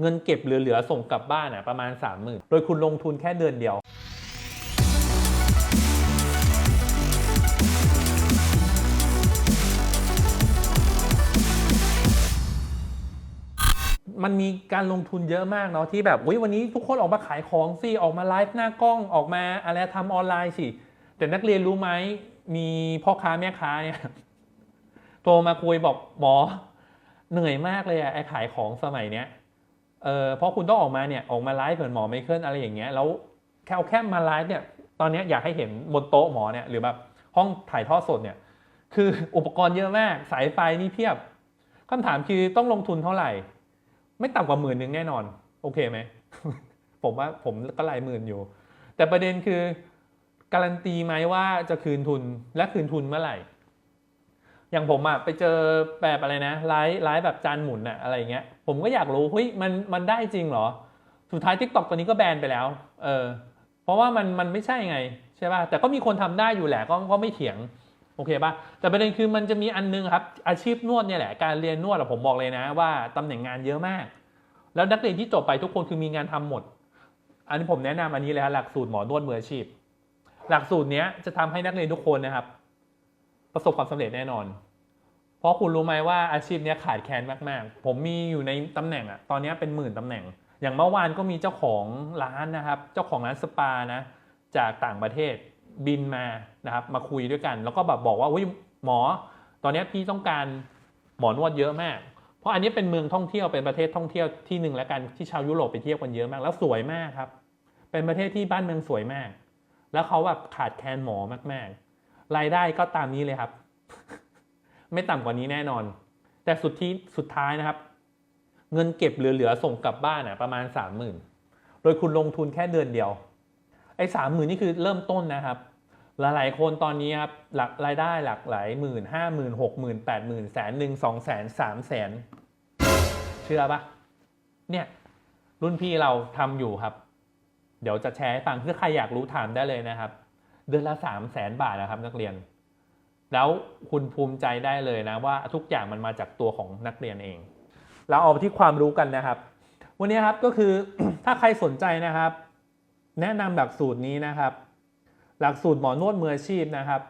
เงินเก็บเหลือๆส่งกลับบ้านอะประมาณ 30,000 โดยคุณลงทุนแค่เดือนเดียวมันมีการลงทุนเยอะมากเนาะที่แบบวันนี้ทุกคนออกมาขายของสิออกมาไลฟ์หน้ากล้องออกมาอะไรทำออนไลน์สิ แต่นักเรียนรู้ไหมมีพ่อค้าแม่ค้าเนี่ยโทรมาคุยบอกหมอเหนื่อยมากเลยอะไอขายของสมัยเนี้ย เออเพราะคุณต้องออกมาเนี่ยออกมาไลฟ์เหมือนหมอไมเคิลอะไรอย่างเงี้ยแล้วแค่แค่มาไลฟ์เนี่ยตอนนี้อยากให้เห็นบนโต๊ะหมอเนี่ยหรือแบบห้องถ่ายทอดสดเนี่ยคืออุปกรณ์เยอะมากสายไฟนี่เพียบคำถามคือต้องลงทุนเท่าไหร่ ไม่ต่ำกว่าหมื่นหนึ่งแน่นอน โอเคไหม ผมว่าผมก็หลายหมื่นอยู่ แต่ประเด็นคือ การันตีไหมว่าจะคืนทุนและคืนทุนเมื่อไหร่ อย่างผมอะไปเจอแบบอะไรนะไลฟ์ไลฟ์แบบจานหมุนอะอะไรเงี้ยผมก็อยากรู้เฮ้ยมันมันได้จริงเหรอ สุดท้าย t ิ k t o k ตัวนี้ก็แบนไปแล้วเออเพราะว่ามันมันไม่ใช่ไงใช่ป่ะแต่ก็มีคนทำได้อยู่แหละก็ก็ไม่เถียงโอเคป่ะแต่ประเด็นคือมันจะมีอันนึงครับอาชีพนวดเนี่ยแหละการเรียนนวดผมบอกเลยนะ ว่าตำแหน่งงานเยอะมาก แล้วนักเรียนที่จบไปทุกคนคือมีงานทำหมด อันนี้ผมแนะนำอันนี้เลยฮะหลักสูตรหมอนวดมืออาชีพ หลักสูตรเนี้ยจะทำให้นักเรียนทุกคนนะครับ ประสบความสำเร็จแน่นอน เพราะคุณรู้ไหมว่าอาชีพนี้ขาดแคลนมากๆ ผมมีอยู่ในตำแหน่งอะตอนนี้เป็นหมื่นตำแหน่ง อย่างเมื่อวานก็มีเจ้าของร้านนะครับ เจ้าของร้านสปานะจากต่างประเทศบินมานะครับ มาคุยด้วยกัน แล้วก็แบบบอกว่าอุ้ยหมอ ตอนนี้พี่ต้องการหมอนวดเยอะมาก เพราะอันนี้เป็นเมืองท่องเที่ยวเป็นประเทศท่องเที่ยวที่หนึ่งแล้วกันที่ชาวยุโรปไปเที่ยวกันเยอะมาก แล้วสวยมากครับ เป็นประเทศที่บ้านเมืองสวยมาก แล้วเขาแบบขาดแคลนหมอมากๆ รายได้ก็ตามนี้เลยครับ ไม่ต่ำกว่านี้แน่นอน แต่สุดที่สุดท้ายนะครับ เงินเก็บเหลือๆส่งกลับบ้านอะประมาณสามหมื่นโดยคุณลงทุนแค่เดือนเดียว ไอ้สามหมื่นนี่คือเริ่มต้นนะครับ หลายๆคนตอนนี้ครับหลักรายได้หลักหลายหมื่นห้าหมื่นหกหมื่นแปดหมื่นแสนหนึ่งสองแสนสามแสนเชื่อปะเนี่ยรุ่นพี่เราทำอยู่ครับ เดี๋ยวจะแชร์ให้ฟังถ้าใครอยากรู้ถามได้เลยนะครับ เดือนละสามแสนบาทนะครับนักเรียน แล้วคุณภูมิใจได้เลยนะว่าทุกอย่างมันมาจากตัวของนักเรียนเอง เราเอาที่ความรู้กันนะครับ วันนี้ครับก็คือถ้าใครสนใจนะครับ แนะนำหลักสูตรนี้นะครับ หลักสูตรหมอนวดมืออาชีพนะครับ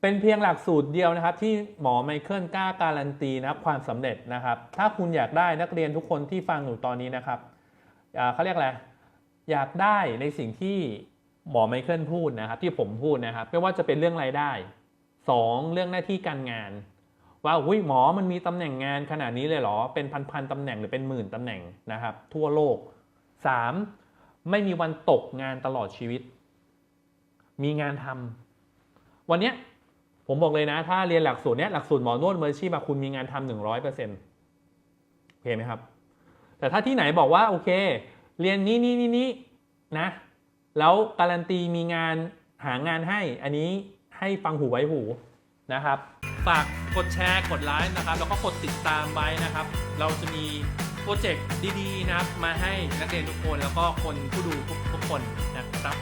เป็นเพียงหลักสูตรเดียวนะครับ ที่หมอไมเคิลกล้าการันตีนะครับความสำเร็จนะครับ ถ้าคุณอยากได้นักเรียนทุกคนที่ฟังอยู่ตอนนี้นะครับเขาเรียกอะไรอยากได้ในสิ่งที่ หมอไมเคิลพูดนะครับที่ผมพูดนะครับ ไม่ว่าจะเป็นเรื่องรายได้สองเรื่องหน้าที่การงาน ว่าอุ้ยหมอมันมีตำแหน่งงานขนาดนี้เลยเหรอ เป็นพันๆตำแหน่งหรือเป็นหมื่นตำแหน่งนะครับ ทั่วโลกสามไม่มีวันตกงานตลอดชีวิต มีงานทำวันเนี้ยผมบอกเลยนะ ถ้าเรียนหลักสูตรเนี้ยหลักสูตรหมอนวดมืออาชีพคุณมีงานทำหนึ่งร้อยเปอร์เซ็นต์โอเคไหมครับ แต่ถ้าที่ไหนบอกว่าโอเค เรียนนี้นี้นี้นี้นะ แล้วการันตีมีงานหางานให้อันนี้ให้ฟังหูไว้หูนะครับฝากกดแชร์กดไลค์นะครับ แล้วก็กดติดตามไว้นะครับ เราจะมีโปรเจกต์ดีๆนะครับ มาให้นักเรียนทุกคนแล้วก็คนผู้ดูทุกคนนะครับ